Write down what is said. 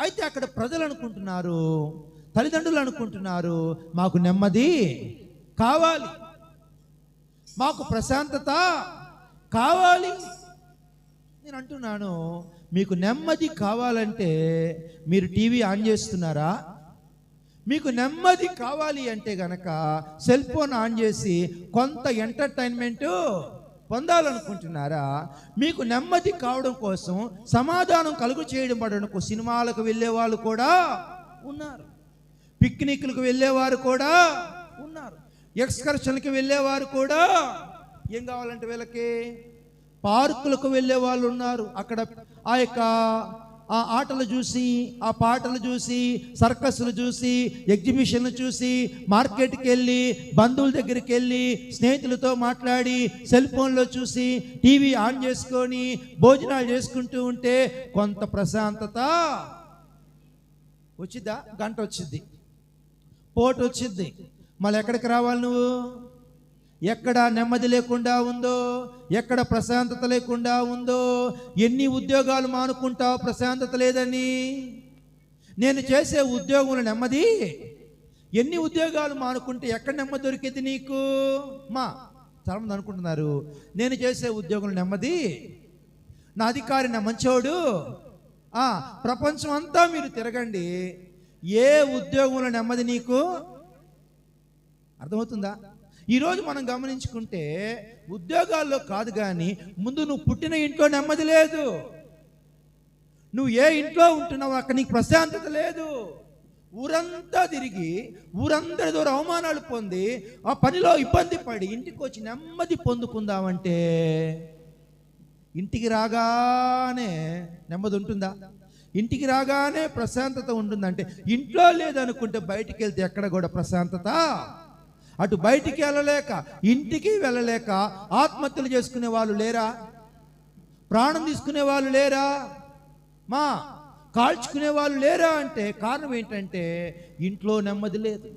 అయితే అక్కడ ప్రజలు అనుకుంటున్నారు తల్లిదండ్రులు అనుకుంటున్నారు మాకు నెమ్మది కావాలి. మాకు ప్రశాంతత కావాలి. నేను అంటున్నాను మీకు నెమ్మది కావాలంటే మీరు టీవీ ఆన్ చేస్తున్నారా? మీకు నెమ్మది కావాలి అంటే గనక సెల్ ఫోన్ ఆన్ చేసి కొంత ఎంటర్టైన్మెంటు పొందాలనుకుంటున్నారా? మీకు నెమ్మది కావడం కోసం సమాధానం కలుగు చేయడం పడడానికి సినిమాలకు వెళ్ళే వాళ్ళు కూడా ఉన్నారు. పిక్నిక్లకు వెళ్ళేవారు కూడా ఉన్నారు. ఎక్స్కర్షన్కి వెళ్ళేవారు కూడా ఏం కావాలంటే వీళ్ళకి? పార్కులకు వెళ్ళే వాళ్ళు ఉన్నారు. అక్కడ ఆ యొక్క ఆ ఆటలు చూసి ఆ పాటలు చూసి సర్కస్లు చూసి ఎగ్జిబిషన్లు చూసి మార్కెట్కి వెళ్ళి బంధువుల దగ్గరికి వెళ్ళి స్నేహితులతో మాట్లాడి సెల్ ఫోన్లో చూసి టీవీ ఆన్ చేసుకొని భోజనాలు చేసుకుంటూ ఉంటే కొంత ప్రశాంతత వచ్చిద్దా? గంట వచ్చింది పోటు వచ్చింది మళ్ళీ ఎక్కడికి రావాలి నువ్వు? ఎక్కడ నెమ్మది లేకుండా ఉందో ఎక్కడ ప్రశాంతత లేకుండా ఉందో ఎన్ని ఉద్యోగాలు మానుకుంటావు ప్రశాంతత లేదని? నేను చేసే ఉద్యోగంలో నెమ్మది? ఎన్ని ఉద్యోగాలు మానుకుంటే ఎక్కడ నెమ్మది దొరికింది నీకు? మా చాలామంది అనుకుంటున్నారు నేను చేసే ఉద్యోగంలో నెమ్మది? నా అధికారి నా మంచోడు? ప్రపంచం అంతా మీరు తిరగండి. ఏ ఉద్యోగంలో నెమ్మది నీకు? అర్థమవుతుందా? ఈరోజు మనం గమనించుకుంటే ఉద్యోగాల్లో కాదు కానీ ముందు నువ్వు పుట్టిన ఇంట్లో నెమ్మది లేదు. నువ్వు ఏ ఇంట్లో ఉంటున్నావు అక్కడ నీకు ప్రశాంతత లేదు. ఊరంతా తిరిగి ఊరందరి ద్వారా అవమానాలు పొంది ఆ పనిలో ఇబ్బంది పడి ఇంటికి వచ్చి నెమ్మది పొందుకుందామంటే ఇంటికి రాగానే నెమ్మది ఉంటుందా? ఇంటికి రాగానే ప్రశాంతత ఉంటుందంటే ఇంట్లో లేదనుకుంటే బయటికి వెళ్తే ఎక్కడ కూడా ప్రశాంతత? అటు బయటికి వెళ్ళలేక ఇంటికి వెళ్ళలేక ఆత్మహత్యలు చేసుకునే వాళ్ళు లేరా? ప్రాణం తీసుకునే వాళ్ళు లేరా? మా కాల్చుకునే వాళ్ళు లేరా అంటే కారణం ఏంటంటే ఇంట్లో నెమ్మది లేదు.